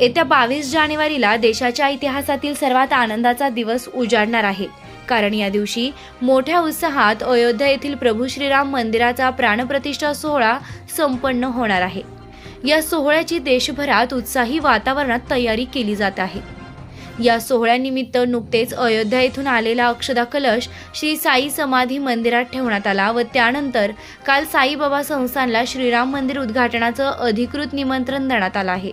येत्या बावीस जानेवारीला देशाच्या इतिहासातील सर्वात आनंदाचा दिवस उजाडणार आहे. कारण या दिवशी मोठ्या उत्साहात अयोध्या येथील प्रभू श्रीराम मंदिराचा प्राणप्रतिष्ठा सोहळा संपन्न होणार आहे. या सोहळ्याची देशभरात उत्साही वातावरणात तयारी केली जात आहे. या सोहळ्यानिमित्त नुकतेच अयोध्या येथून आलेला अक्षदा कलश श्री साई समाधी मंदिरात ठेवण्यात आला व त्यानंतर काल साईबाबा संस्थानला श्रीराम मंदिर उद्घाटनाचं अधिकृत निमंत्रण देण्यात आलं आहे.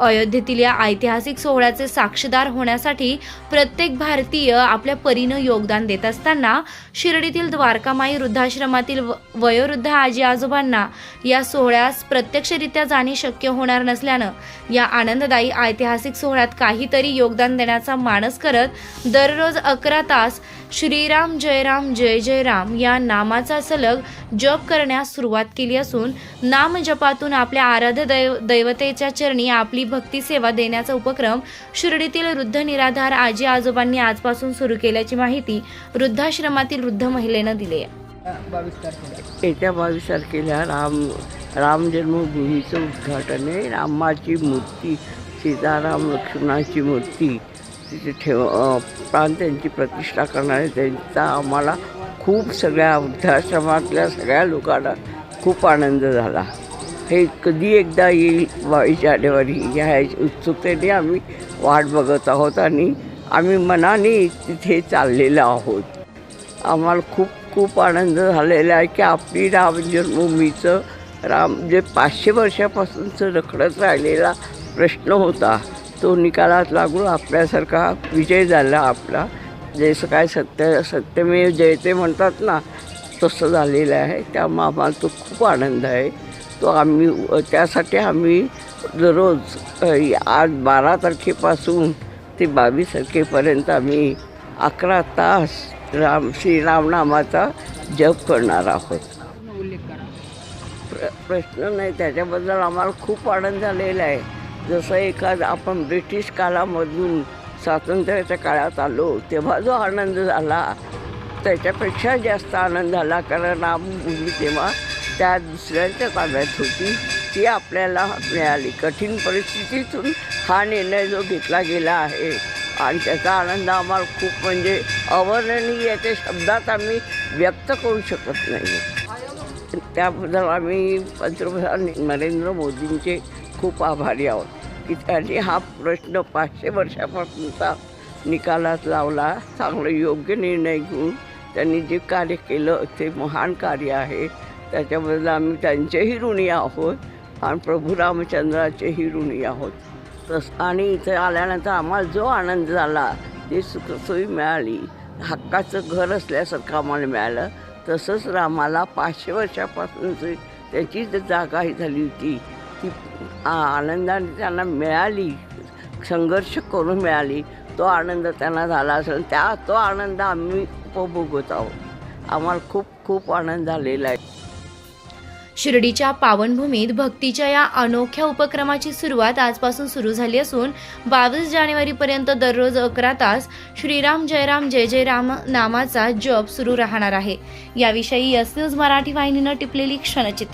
अयोध्येतील या ऐतिहासिक सोहळ्याचे साक्षीदार होण्यासाठी प्रत्येक भारतीय आपल्या परीनं योगदान देत असताना शिर्डीतील द्वारकामाई वृद्धाश्रमातील व- वयोवृद्ध आजी आजोबांना या सोहळ्यास प्रत्यक्षरित्या जाणे शक्य होणार नसल्यानं या आनंददायी ऐतिहासिक सोहळ्यात काहीतरी योगदान देण्याचा मानस करत दररोज अकरा तास श्रीराम जयराम जय जयराम या नामाचा सलग जप करण्यास सुरुवात केली असून नाम जपातून आपल्या आराध्य दैव दैवतेच्या चरणी आपली भक्ती सेवा देण्याचा उपक्रम शिर्डीतील वृद्ध निराधार आजी आजोबांनी आजपासून सुरू केल्याची माहिती वृद्धाश्रमातील वृद्ध महिलेनं दिली आहे. येत्या बावीस तारखेला राम राम जन्मभूमीचं उद्घाटन आहे. रामाची मूर्ती सीताराम लक्ष्मणाची मूर्ती तिथे ठेव प्राण त्यांची प्रतिष्ठा करणारे त्यांचा आम्हाला खूप सगळ्या वृद्धाश्रमातल्या सगळ्या लोकांना खूप आनंद झाला. हे कधी एकदा येईल बावीस जानेवारी या उत्सुकतेने आम्ही वाट बघत आहोत आणि आम्ही मनाने तिथे चाललेलो आहोत. आम्हाला खूप खूप आनंद झालेला आहे की आपली राम जन्मभूमीचं राम जे पाचशे वर्षापासूनचं रखडत राहिलेला प्रश्न होता तो निकालात लागून आपल्यासारखा विजय झाला आपला. जसं काय सत्य सत्यमेव जयते म्हणतात ना तसं झालेलं आहे. त्यामुळे आम्हाला तो खूप आनंद आहे. तो आम्ही त्यासाठी आम्ही दररोज आज बारा तारखेपासून ते बावीस तारखेपर्यंत आम्ही अकरा तास राम श्रीरामनामाचा जप करणार आहोत. प्र प्रश्न नाही त्याच्याबद्दल आम्हाला खूप आनंद झालेला आहे. जसं एखाद आपण ब्रिटिश काळामधून स्वातंत्र्याच्या काळात आलो तेव्हा जो आनंद झाला त्याच्यापेक्षा जास्त आनंद झाला कारण आम्ही तेव्हा त्या दुसऱ्यांच्या ताब्यात होती. ती आपल्याला मिळाली. कठीण परिस्थितीतून हा निर्णय जो घेतला गेला आहे. आणि त्याचा आनंद आम्हाला खूप म्हणजे अवर्णनीय त्या शब्दात आम्ही व्यक्त करू शकत नाही. त्याबद्दल आम्ही पंतप्रधान नरेंद्र मोदींचे खूप आभारी आहोत की त्यांनी हा प्रश्न पाचशे वर्षापासूनचा निकालात लावला. चांगलं योग्य निर्णय घेऊन त्यांनी जे कार्य केलं ते महान कार्य आहे. त्याच्याबद्दल आम्ही त्यांचेही ऋणी आहोत आणि प्रभू रामचंद्राचेही ऋणी आहोत. तस आणि इथे आल्यानंतर आम्हाला जो आनंद झाला ती सुखसोयी मिळाली. हक्काचं घर असल्यासारखं आम्हाला मिळालं. तसंच रामाला पाचशे वर्षापासून त्याची जी जागा ही झाली होती ती आनंदाने त्यांना मिळाली संघर्ष करून मिळाली. तो आनंद त्यांना झाला असेल. त्या तो आनंद आम्ही उपभोगत आहोत. आम्हाला खूप खूप आनंद झालेला आहे. शिर्डीच्या पावनभूमीत भक्तीच्या या अनोख्या उपक्रमाची सुरुवात आजपासून सुरू झाली असून बावीस जानेवारीपर्यंत दररोज अकरा तास श्रीराम जयराम जय जय राम नामाचा जप सुरू राहणार आहे. याविषयी यस न्यूज मराठी वाहिनीनं टिपलेली क्षणचित्रे.